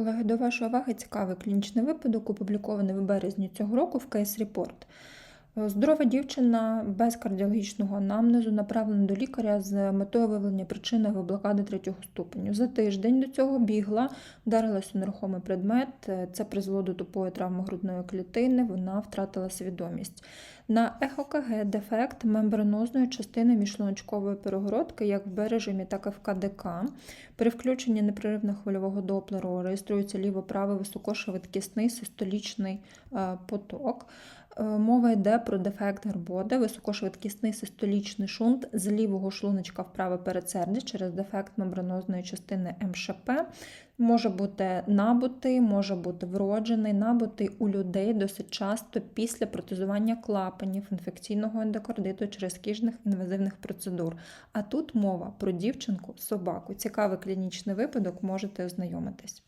колеги, до вашої уваги цікавий клінічний випадок, опублікований в березні цього року в Case Report. Е, Здорова дівчина без кардіологічного анамнезу направлена до лікаря з метою виявлення причини блокади третього ступеню. За тиждень до цього бігла, вдарилася нерухомий предмет. е, Це призвело до тупої травми грудної клітини. Вона втратила свідомість. На ЕХОКГ дефект мембранозної частини міжшлуночкової перегородки, як в режимі, так і в КДК. При включенні непреривного хвильового доплеру реєструється ліво-правий високошвидкісний систолічний е, поток. Е, Мова йде про дефект Гарбода, високошвидкісний систолічний шунт з лівого шлуночка в праве передсердя через дефект мембранозної частини МШП. Може бути набутий, може бути вроджений, набутий у людей досить часто після протезування клапанів інфекційного ендокардиту через кіжних інвазивних процедур. А тут мова про дівчинку, собаку. Цікавий клінічний випадок, можете ознайомитись.